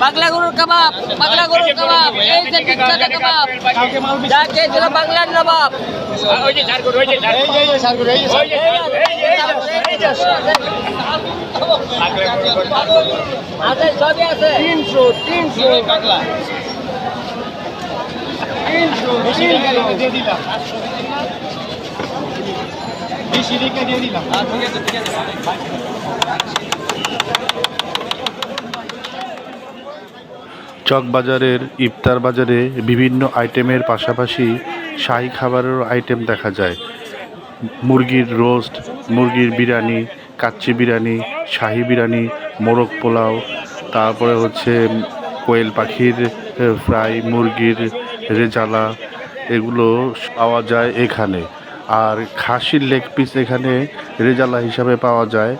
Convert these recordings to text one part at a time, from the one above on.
পাগলা গরুর কাবাব গরুর কাবাব এই নবাব। সবই আছে। তিনশো তিনশো। চকবাজারের, ইফতার বাজারে বিভিন্ন আইটেমের পাশাপাশি শাহি খাবারেরও আইটেম দেখা যায়। মুরগির রোস্ট, মুরগির বিরিয়ানি, কাচ্চি বিরিয়ানি, শাহি বিরিয়ানি, মোরগ পোলাও, তারপরে হচ্ছে কোয়েল পাখির ফ্রাই, মুরগির রেজালা, এগুলো পাওয়া যায় এখানে। আর খাসির লেগ পিস এখানে রেজালা হিসাবে পাওয়া যায়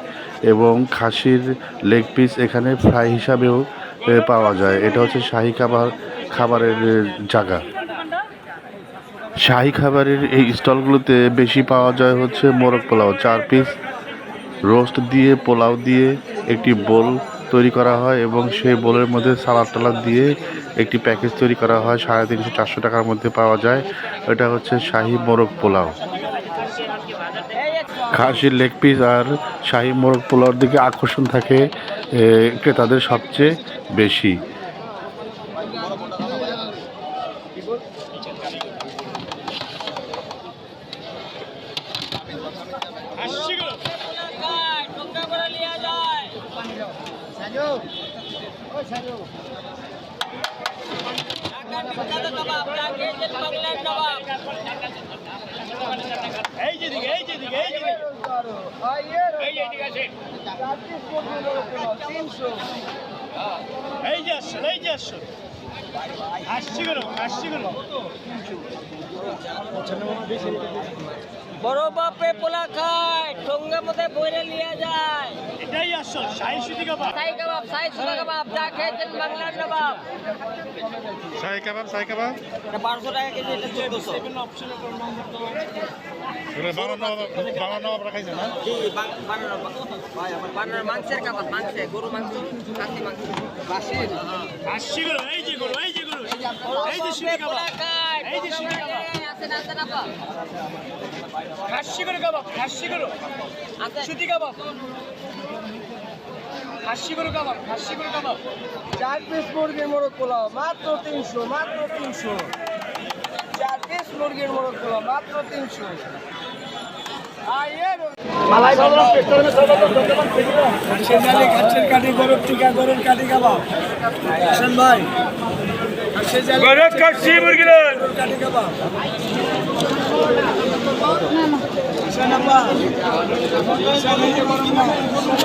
এবং খাসির লেগ পিস এখানে ফ্রাই হিসাবেও পাওয়া যায়। এটা হচ্ছে শাহী খাবার, খাবারের জায়গা। শাহী খাবারের এই স্টলগুলোতে বেশি পাওয়া যায় হচ্ছে মোরগ পোলাও। চার পিস রোস্ট দিয়ে, পোলাও দিয়ে একটি বোল তৈরি করা হয় এবং সেই বোলের মধ্যে সালাদ টালাদ দিয়ে একটি প্যাকেজ তৈরি করা হয়। সাড়ে তিনশো, চারশো টাকার মধ্যে পাওয়া যায়। এটা হচ্ছে শাহী মোরগ পোলাও। খাসির লেগ পিস আর শাহী মোরগ পোলাওর দিকে আকর্ষণ থাকে ক্রেতাদের সবচেয়ে বেশি। এই যে আসছেন এই যে আসছেন। আসছি গেল আসছি গেল বড় বাপে পোলা খায় ঠোঙ্গা মধ্যে বইরে নিয়ে যায়। আসছেন শাহী সিদ্ধি কাবাব কাবাব সুলা কাবাব যা খেয়েছেন বাংলার নবাব শাহী কাবাব শাহী কাবাব? বারোশো টাকা কেজি এটা চোদ্দশো। বানানোর মাংসের কাবাব গরু মাংস খাসি মাংস। আসছি গেল এই যে গেল এই যে গেল এই যে সিদ্ধি কাবাব। এই যে সিদ্ধি কাবাব। খাসি গেল কাবাব খাসি গেল আছেন কাবাব। খাসি গেল কাবাব খাসি গেল কাবাব চার পিস মুরগির মোরগ পোলাও মাত্র তিনশো মাত্র তিনশো। চার পিস মুরগির মোরগ পোলাও মাত্র তিনশো। টিকা গরুর কাঠি কাবাব ভাই কাঠি কাবাব গরম